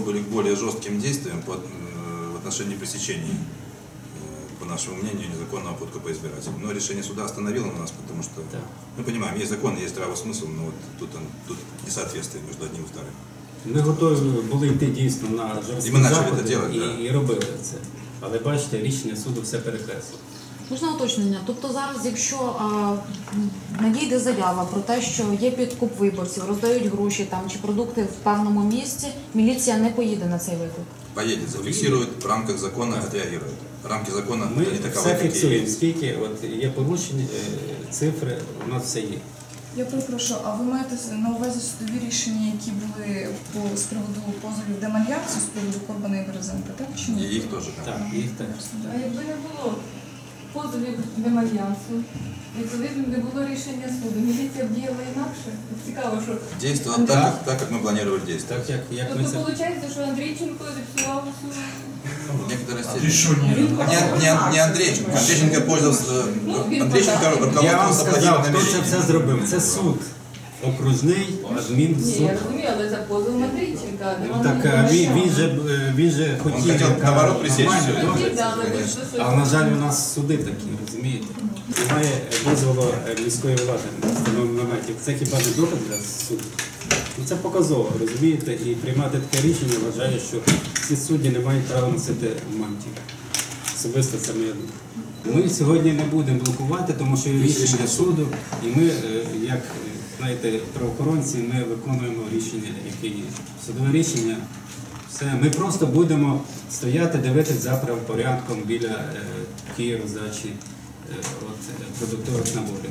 были к более жестким действиям по, э, в отношении пресечений, э, по нашему мнению, незаконного подкупа избирателей. Но решение суда остановило на нас, потому что да. мы понимаем, есть закон, есть правосмысл, но вот тут, он, тут несоответствие между одним и вторым. Ми готові були йти дійсно на жорсткі заходи і, да. і робили це. Але бачите, рішення суду все перекресло. Можна уточнення. Тобто зараз, якщо а, надійде заява про те, що є підкуп виборців, роздають гроші там чи продукти в певному місці, міліція не поїде на цей виклик. Поедет, зафиксирует, в рамках закона отреагирует. Рамки закона Ми они таковы, все фіксуємо, скільки от є порушень, е, цифри, у нас все є. Я перепрошую, а ви маєте на увазі судові рішення, які були по з приводу позовів Демальянсу, з приводу Корбана і Березенка, так чи ні? их тоже. да. Так, їх теж. А якби не було позовів Демальянсу, відповідно не було рішення суду, міліція б діяла інакше. Цікаво, що Действовал так, как- так, как мы планировали действовать. Так як, як ми тобто це виходить, що Андрійченко зіпсував усю. В некоторой степени. Не, не, не Андрейченко. Андрейченко пользовался... э, Андрейченко я вам руководствовался сказав, благими хто це все зробив. Це суд. Окружний Ні, адмінсуд. я розумію, але за позовом Андрійченка. Ну, Так а він, він же він же хотів хотів, яка наоборот, нормально, добре. Да, але А на жаль, у нас суди такі, розумієте? Немає дозволу е, міської влади на встановленому наметі. Це хіба не доказ для суду? Ну це показово, розумієте? І приймати таке рішення вважаю, що ці судді не мають права носити мантію. Особисто це моя думка. Ми сьогодні не будемо блокувати, тому що є рішення суду, і ми, е, як е, знаєте, правоохоронці, ми виконуємо рішення, яке є. Судове рішення. Все, ми просто будемо стояти, дивитися за правопорядком біля е, тієї роздачі е, от, е, продуктових наборів.